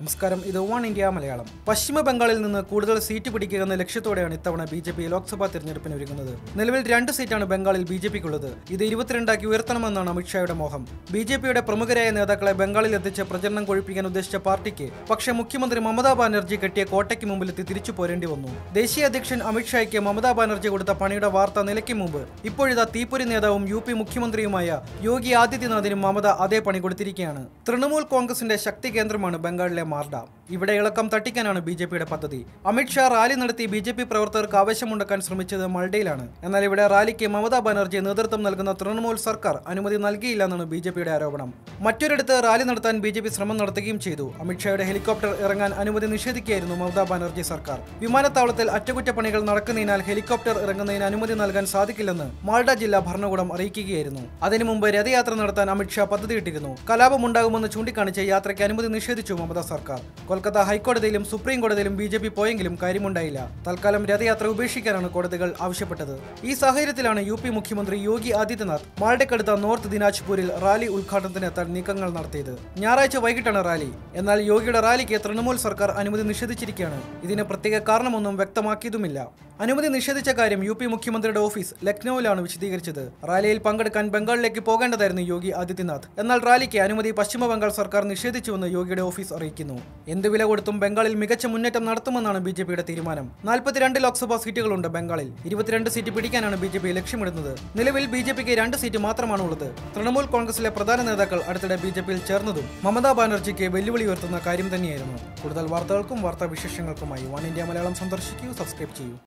നമസ്കാരം. ഇത് one India Malayalam. പശ്ചിമ ബംഗാളിൽ നിന്ന് കൂടുതൽ സീറ്റ് പിടിക്കുക എന്ന ലക്ഷ്യത്തോടെയാണ് ഇത്തവണ ബി ജെ പി ലോക്സഭാ തെരഞ്ഞെടുപ്പിന് ഒരുങ്ങുന്നത്. നിലവിൽ രണ്ട് സീറ്റാണ് ബംഗാളിൽ ബി ജെ പിക്കുള്ളത്. ഇത് ഇരുപത്തിരണ്ടാക്കി ഉയർത്തണമെന്നാണ് അമിത്ഷായുടെ മോഹം. ബി ജെ പിയുടെ പ്രമുഖരായ നേതാക്കളെ ബംഗാളിൽ എത്തിച്ച് പ്രചരണം കൊഴിപ്പിക്കാൻ ഉദ്ദേശിച്ച പാർട്ടിക്ക് പക്ഷേ മുഖ്യമന്ത്രി മമതാ ബാനർജി കെട്ടിയ കോട്ടയ്ക്ക് മുമ്പിലെത്തി തിരിച്ചു പോരേണ്ടി വന്നു. ദേശീയ അധ്യക്ഷൻ അമിത്ഷായ്ക്ക് മമതാ ബാനർജി കൊടുത്ത പണിയുടെ വാർത്ത നിലയ്ക്ക് മുമ്പ് ഇപ്പോഴിതാ തീപ്പൊരി നേതാവും യു പി മുഖ്യമന്ത്രിയുമായ യോഗി ആദിത്യനാഥിനും മമത അതേ പണി കൊടുത്തിരിക്കുകയാണ്. തൃണമൂൽ കോൺഗ്രസിന്റെ ശക്തി കേന്ദ്രമാണ് ബംഗാളിലെ മാർഡ. ഇവിടെ ഇളക്കം തട്ടിക്കാനാണ് ബി ജെ പിയുടെ പദ്ധതി. അമിത്ഷാ റാലി നടത്തി ബി ജെ പി പ്രവർത്തകർക്ക് ആവശ്യമുണ്ടാക്കാൻ ശ്രമിച്ചത് മൾഡയിലാണ്. എന്നാൽ ഇവിടെ റാലിക്ക് മമതാ ബാനർജി നേതൃത്വം നൽകുന്ന തൃണമൂൽ സർക്കാർ അനുമതി നൽകിയില്ലെന്നാണ് ബി ജെ പിയുടെ ആരോപണം. മറ്റൊരിടത്ത് റാലി നടത്താൻ ബി ജെ പി ശ്രമം നടത്തുകയും ചെയ്തു. അമിത്ഷായുടെ ഹെലികോപ്റ്റർ ഇറങ്ങാൻ അനുമതി നിഷേധിക്കുകയായിരുന്നു മമതാ ബാനർജി സർക്കാർ. വിമാനത്താവളത്തിൽ അറ്റകുറ്റപ്പണികൾ നടക്കുന്നതിനാൽ ഹെലികോപ്റ്റർ ഇറങ്ങുന്നതിന് അനുമതി നൽകാൻ സാധിക്കില്ലെന്ന് മാൾഡ ജില്ലാ ഭരണകൂടം അറിയിക്കുകയായിരുന്നു. അതിനു മുമ്പ് രഥയാത്ര നടത്താൻ അമിത്ഷാ പദ്ധതിയിട്ടിരുന്നു കലാപമുണ്ടാകുമെന്ന് ചൂണ്ടിക്കാണിച്ച് യാത്രയ്ക്ക് അനുമതി നിഷേധിച്ചു മമതാ സർക്കാർ. കൊൽക്കത്ത ഹൈക്കോടതിയിലും സുപ്രീം കോടതിയിലും ബി ജെ പി പോയെങ്കിലും കാര്യമുണ്ടായില്ല. തൽക്കാലം രഥയാത്ര ഉപേക്ഷിക്കാനാണ് കോടതികൾ ആവശ്യപ്പെട്ടത്. ഈ സാഹചര്യത്തിലാണ് യു പി മുഖ്യമന്ത്രി യോഗി ആദിത്യനാഥ് മാൾഡക്കടുത്ത നോർത്ത് ദിനാജ്പൂരിൽ റാലി ഉദ്ഘാടനത്തിന് എത്താൻ നീക്കങ്ങൾ നടത്തിയത്. ഞായറാഴ്ച വൈകിട്ടാണ് റാലി. എന്നാൽ യോഗിയുടെ റാലിക്ക് തൃണമൂൽ സർക്കാർ അനുമതി നിഷേധിച്ചിരിക്കുകയാണ്. ഇതിന് പ്രത്യേക കാരണമൊന്നും വ്യക്തമാക്കിയതുമില്ല. അനുമതി നിഷേധിച്ച കാര്യം യു പി മുഖ്യമന്ത്രിയുടെ ഓഫീസ് ലക്നൌവിലാണ് വിശദീകരിച്ചത്. റാലിയിൽ പങ്കെടുക്കാൻ ബംഗാളിലേക്ക് പോകേണ്ടതായിരുന്നു യോഗി ആദിത്യനാഥ്. എന്നാൽ റാലിക്ക് അനുമതി പശ്ചിമ ബംഗാൾ സർക്കാർ നിഷേധിച്ചുവെന്ന് യോഗിയുടെ ഓഫീസ് അറിയിക്കുന്നു. എന്ത് വില കൊടുത്തും ബംഗാളിൽ മികച്ച മുന്നേറ്റം നടത്തുമെന്നാണ് ബി ജെ പിയുടെ തീരുമാനം. നാൽപ്പത്തിരണ്ട് ലോക്സഭാ സീറ്റുകളുണ്ട് ബംഗാളിൽ. ഇരുപത്തിരണ്ട് സീറ്റ് പിടിക്കാനാണ് ബി ജെ പി ലക്ഷ്യമിടുന്നത്. നിലവിൽ ബി ജെ പിക്ക് രണ്ട് സീറ്റ് മാത്രമാണ് ഉള്ളത്. തൃണമൂൽ കോൺഗ്രസിലെ പ്രധാന നേതാക്കൾ അടുത്തിടെ ബി ജെ പിയിൽ ചേർന്നതും മമതാ ബാനർജിക്ക് വെല്ലുവിളി ഉയർത്തുന്ന കാര്യം തന്നെയായിരുന്നു. കൂടുതൽ വാർത്തകൾക്കും വാർത്താ വിശേഷങ്ങൾക്കുമായി വൺ ഇന്ത്യ മലയാളം സന്ദർശിക്കൂ. സബ്സ്ക്രൈബ് ചെയ്യൂ.